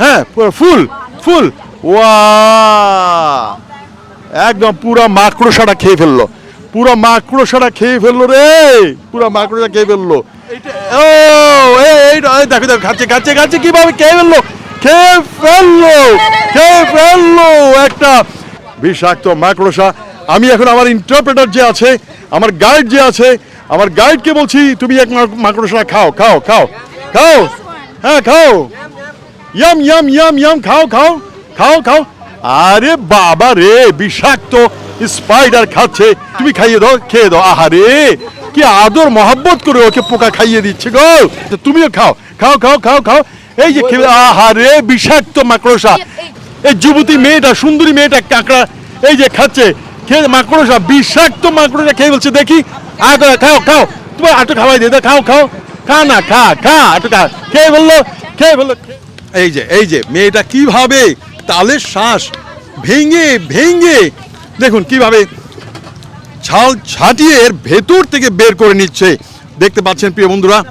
হ্যাঁ ফুল ফুল ওয়া একদম পুরো মাকড়সাটা খেয়ে ফেলল। পুরো মাকড়সাটা খেয়ে ফেলল রে। পুরো মাকড়সা খেয়ে ফেলল। ও এই দেখো দেখো খাচ্ছে খাচ্ছে খাচ্ছে কীভাবে খেয়ে ফেলল? খেয়ে ফেলল খেয়ে ফেলল একটা বিষাক্ত মাকড়সা। আমি এখন আমার ইন্টারপ্রেটার যে আছে আমার গাইড যে আছে আমার গাইডকে বলছি তুমি এক মাক- মাকড়সা খাও খাও খাও খাও। হ্যাঁ খাও। ইয়াম ইয়াম ইয়াম ইয়াম খাও খাও খাও খাও আরে বাবা রে বিষাক্ত স্পাইডার খাচ্ছে। তুমি খাইয়ে দাও খেয়ে দাও। আহারে কি আদর মহব্বত করে ওকে পোকা খাইয়ে দিচ্ছে গো। তুমিও খাও। খাও খাও খাও খাও। এই যে আহারে বিষাক্ত মাকড়সা। এই যুবতী মেয়েটা সুন্দরী মেয়েটা কাঁকড়া এই যে খাচ্ছে। খেয়ে মাকড়সা বিষাক্ত মাকড়সা খেয়ে বলছে দেখি আগে খাও খাও। তোমার আটো খাওয়াই দিয়ে দাও, খাও খাও। খা না খা খা আটো খা খেয়ে বলল খেয়ে বলল এই যে এই যে, মেয়েটা কীভাবে তালের শ্বাস ভেঙে ভেঙে, দেখুন কীভাবে ছাল ছাটিয়ে এর ভেতর থেকে বের করে নিচ্ছে। দেখতে পাচ্ছেন প্রিয় বন্ধুরা?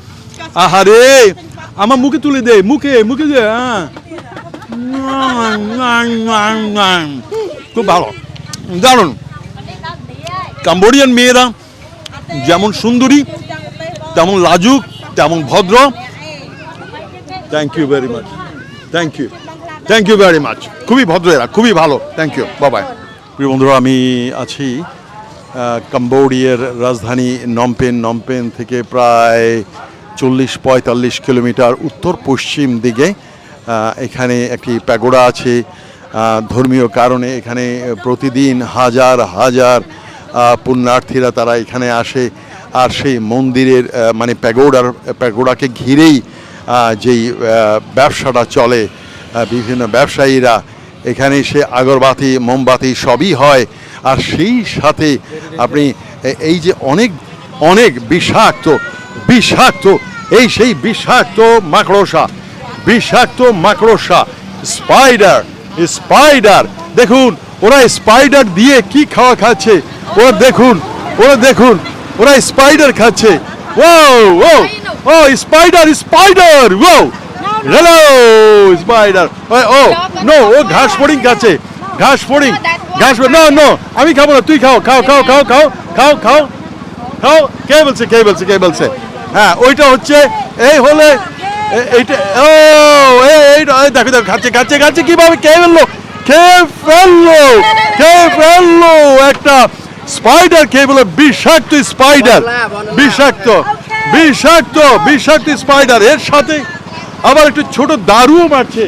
আহারে, আমার মুখে তুলে দে, মুখে মুখে দে হ্যাঁ। খুব ভালো। দারুণ। কাম্বোডিয়ান মেয়েরা যেমন সুন্দরী, তেমন লাজুক, তেমন ভদ্র। Thank you very much thank you thank you very much খুবই ভদ্র এরা খুবই ভালো। থ্যাংক ইউ বাবাই প্রিয় বন্ধুরা, আমি আছি কম্বোডিয়ার রাজধানী নমপেন। নমপেন থেকে প্রায় চল্লিশ পঁয়তাল্লিশ কিলোমিটার উত্তর পশ্চিম দিকে এখানে একটি প্যাগোডা আছে। ধর্মীয় কারণে এখানে প্রতিদিন হাজার হাজার পুণ্যার্থীরা তারা এখানে আসে। আর সেই মন্দিরের মানে প্যাগোডার, প্যাগোডাকে ঘিরেই যেই ব্যবসাটা চলে বিভিন্ন ব্যবসায়ীরা, এখানে সে আগরবাতি, মোমবাতি সবই হয়। আর সেই সাথে আপনি এই যে অনেক অনেক বিষাক্ত বিষাক্ত, এই সেই বিষাক্ত মাকড়সা বিষাক্ত মাকড়সা, স্পাইডার স্পাইডার, দেখুন, ওরা স্পাইডার দিয়ে কি খাওয়া খাচ্ছে? ওরা দেখুন ওরা দেখুন, ওরা স্পাইডার খাচ্ছে। ও ও ও স্পাইডার স্পাইডার ও হ্যালো স্পাইডার ও নো ও ঘাস ফড়িং খাচ্ছে ঘাস ফড়িং ঘাস নো নো আমি খাব না তুই খাও খাও খাও খাও খাও খাও খাও খাও। কে বলছে কে বলছে কে বলছে? হ্যাঁ ওইটা হচ্ছে এই হলে এইটা ও এই এইটা এই দেখো দেখো খাচ্ছে খাচ্ছে খাচ্ছে কীভাবে কে ফেলল? খেয়ে ফেলল? খেয়ে ফেলল? একটা স্পাইডার খেয়ে বলল বিষাক্ত স্পাইডার বিষাক্ত। বিষাক্ত বিষাক্ত স্পাইডার এর সাথে আবার একটু ছোট দারুও মারছে।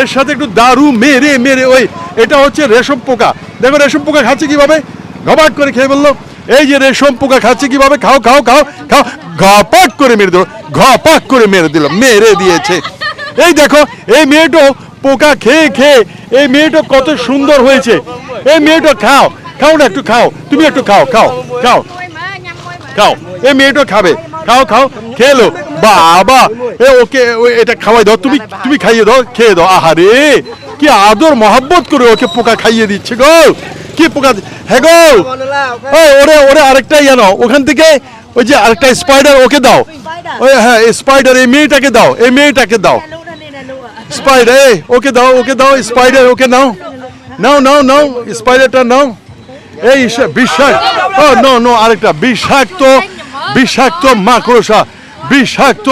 এর সাথে একটু দারু মেরে মেরে, ওই এটা হচ্ছে রেশম পোকা। দেখো রেশম পোকা খাচ্ছে কীভাবে? ঘপাট করে খেয়ে বলল, এই যে রেশম পোকা খাচ্ছে কীভাবে? খাও খাও খাও খাও। ঘপাট করে মেরে দিল ঘপাট করে মেরে দিল, মেরে দিয়েছে। এই দেখো, এই মেয়েটো পোকা খেয়ে খেয়ে, এই মেয়েটা কত সুন্দর হয়েছে। এই মেয়েটা, খাও খাও না একটু, খাও, তুমি একটু খাও খাও খাও। খাও। এই মেয়েটা খাবে। খাও খাও খেলো বাবা, এ ওকে এটা খাওয়াই দাও। তুমি তুমি খাইয়ে দাও, খেয়ে দাও। আহারে, কি আদর, মহব্বত করে ওকে পোকা খাইয়ে দিচ্ছে গো। কি পোকা হ্যাঁ গো। ওরে ওরে আরেকটা ইয়ে নাও ওখান থেকে ওই যে আরেকটা স্পাইডার ওকে দাও। ওই হ্যাঁ স্পাইডার এই মেয়েটাকে দাও। এই মেয়েটাকে দাও। স্পাইডার ওকে দাও ওকে দাও স্পাইডার ওকে নাও। নাও নাও নাও স্পাইডারটা নাও। এই বিষাক্ত, ও নো নো আরেকটা, বিষাক্ত বিষাক্ত মাকড়সা বিষাক্ত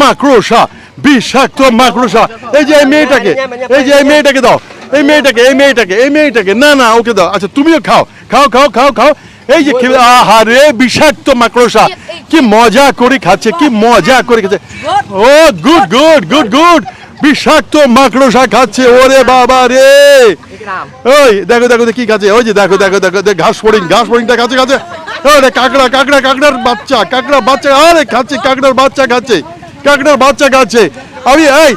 মাকড়সা বিষাক্ত মাকড়সা। এই যে এই মেয়েটাকে, এই যে এই মেয়েটাকে দাও, এই মেয়েটাকে এই মেয়েটাকে এই মেয়েটাকে, না না, ওকে দাও। আচ্ছা তুমিও খাও খাও খাও খাও খাও। এই যে আহারে, বিষাক্ত মাকড়সা, কি মজা করে খাচ্ছে, কি মজা করে খাচ্ছে। ও গুড গুড গুড গুড বিষাক্ত মাকড়সা খাচ্ছে, ওরে বাবা রে। ওই দেখো দেখো কি খাচ্ছে ওই যে দেখো দেখো দেখো ঘাস ফড়িং, ঘাস ফড়িংটা কাকড়া কাকড়া, কাকড়ার বাচ্চা, কাকড়া বাচ্চা, আরে খাচ্ছে কাকড়ার বাচ্চা খাচ্ছে কাকড়ার বাচ্চা খাচ্ছে আমি, এই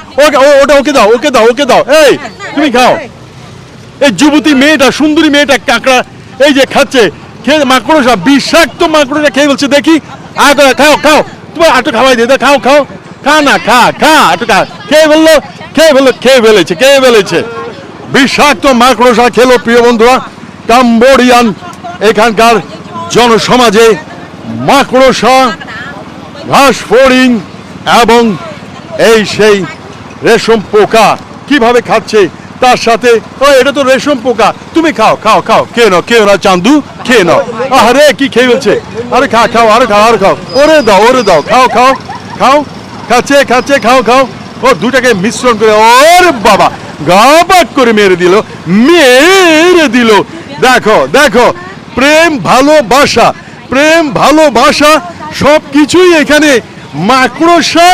ওটা ওকে দাও ওকে দাও ওকে দাও। এই, তুমি খাও। এই যুবতী মেয়েটা, সুন্দরী মেয়েটা কাঁকড়া, এই যে খাচ্ছে, খেয়ে মাকড়সা, বিষাক্ত মাকড়সা খেয়ে বলছে, দেখি খাও খাও। তোমার আটো খাওয়াই দিয়ে খাও খাও। খা না, খা খা, আটো খা। খেয়ে বলল খেয়ে বলল খেয়ে ফেলেছে খেয়ে ফেলেছে। বিষাক্ত মাকড়সা খেলো প্রিয় বন্ধুরা। কাম্বোডিয়ান এখানকার জনসমাজে মাকড়সা ঘাস ফড়িং এবং এই সেই রেশম পোকা কীভাবে খাচ্ছে তার সাথে, ও, এটা তো রেশম পোকা। তুমি খাও খাও খাও কে নাও কে না চান্দু, খেয়ে নাও। আরে কি খেয়ে ফেলছে? আরে খা, খাও, আরে খাও আরে খাও। ওরে দাও ওরে দাও, খাও খাও খাও, খাচ্ছে খাচ্ছে, খাও খাও। ও, দুটাকে মিশ্রণ করে, ওরে বাবা। গাবাক করে মেরে দিল মেরে দিল। দেখো দেখো প্রেম ভালোবাসা প্রেম ভালোবাসা সব কিছুই এখানে। মাকড়সা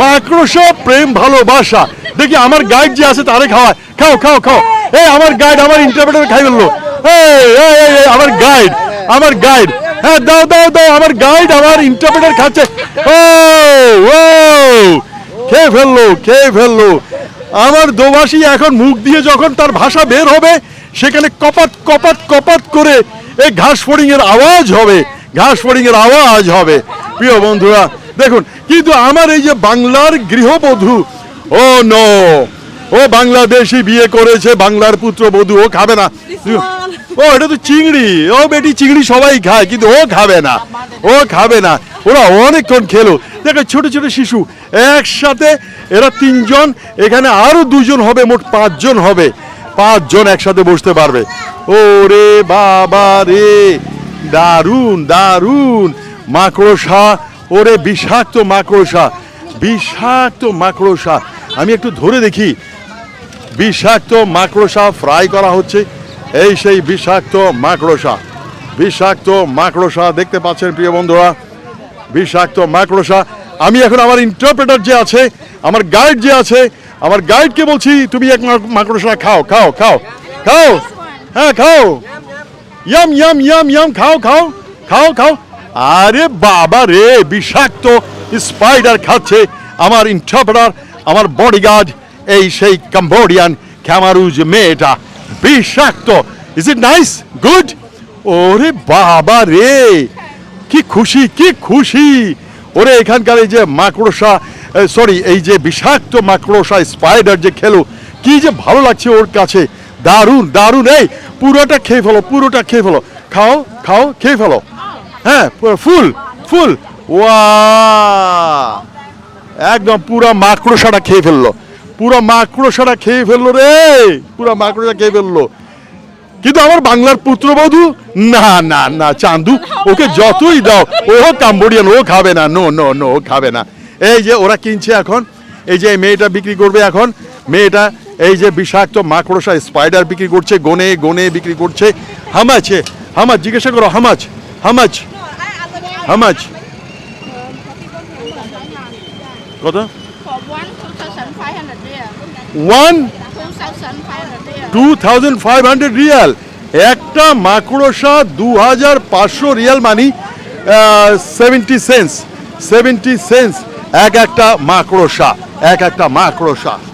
মাকড়সা প্রেম ভালোবাসা। দেখি আমার গাইড যে আছে তারে খাওয়া খাও খাও খাও। এই আমার গাইড আমার ইন্টারপ্রেটার খাই এই, আমার গাইড আমার গাইড হ্যাঁ দাও দাও দাও আমার গাইড আমার ইন্টারপ্রেটার খাচ্ছে। ও ও খেয়ে ফেলল খেয়ে ফেলল। আমার দোভাষী এখন মুখ দিয়ে যখন তার ভাষা বের হবে সেখানে কপাত কপাত কপাত করে এই ঘাস ফড়িং এর আওয়াজ হবে ঘাস ফড়িং এর আওয়াজ হবে। প্রিয় বন্ধুরা দেখুন কিন্তু আমার এই যে বাংলার গৃহবধূ ও নো ও বাংলাদেশি বিয়ে করেছে বাংলার পুত্রবধূ ও খাবে না। ও এটা তো চিংড়ি ও বেটি চিংড়ি সবাই খায় কিন্তু ও খাবে না ও খাবে না। ওরা অনেকক্ষণ খেলো। দেখো ছোট ছোট শিশু, একসাথে এরা তিনজন, এখানে আরও দুজন হবে, মোট পাঁচজন হবে। পাঁচজন একসাথে বসতে পারবে। ওরে বাবা রে! দারুণ দারুণ মাকড়সা, ওরে বিষাক্ত মাকড়সা বিষাক্ত মাকড়সা। আমি একটু ধরে দেখি। বিষাক্ত মাকড়সা ফ্রাই করা হচ্ছে। এই সেই বিষাক্ত মাকড়সা। বিষাক্ত মাকড়সা দেখতে পাচ্ছেন প্রিয় বন্ধুরা। বিষাক্ত মাকড়সা। আমি এখন আমার ইন্টারপ্রেটার যে আছে, আমার গাইড যে আছে, আমার গাইডকে বলছি, তুমি এক মাকড়সা খাও খাও খাও খাও হ্যাঁ খাও। ইয়াম ইয়াম ইয়াম ইয়াম, খাও খাও খাও খাও। আরে বাবা রে, বিষাক্ত স্পাইডার খাচ্ছে আমার ইন্টারপ্রেটার আমার বডিগার্ড এই সেই কম্বোডিয়ান ক্যামারুজ মেয়েটা। বিষাক্ত ইজ ইট নাইস গুড ওরে বাবা রে! কি খুশি কি খুশি। ওরে এখানকার এই যে মাকড়সা সরি এই যে বিষাক্ত মাকড়সা স্পাইডার যে খেলো, কি যে ভালো লাগছে ওর কাছে। দারুণ দারুণ। এই, পুরোটা খেয়ে ফেলো, পুরোটা খেয়ে ফেলো। খাও খাও, খেয়ে ফেলো। হ্যাঁ ফুল ফুল। ওয়া একদম পুরো মাকড়সাটা খেয়ে ফেলল। পুরো মাকড়সাটা খেয়ে ফেলল রে। পুরো মাকড়সা খেয়ে ফেলল। কিন্তু আমার বাংলার পুত্রবধূ? না না না চান্দু ওকে যতই দাও ও কাম্বোডিয়ান ও খাবে না নো নো নো ও খাবে না। এই যে ওরা কিনছে এখন এই যে মেয়েটা বিক্রি করবে এখন মেয়েটা এই যে বিষাক্ত মাকড়সা স্পাইডার বিক্রি করছে গনে গনে বিক্রি করছে। হামাচ হামাচ জিজ্ঞাসা করো হামাচ হামাচ হামাচ কত? For one, 2,500 real. One 2,500 real. Two thousand five hundred real একটা মাকড়সা দু হাজার পাঁচশো Real money seventy cents seventy cents এক একটা মাকড়সা এক একটা মাকড়সা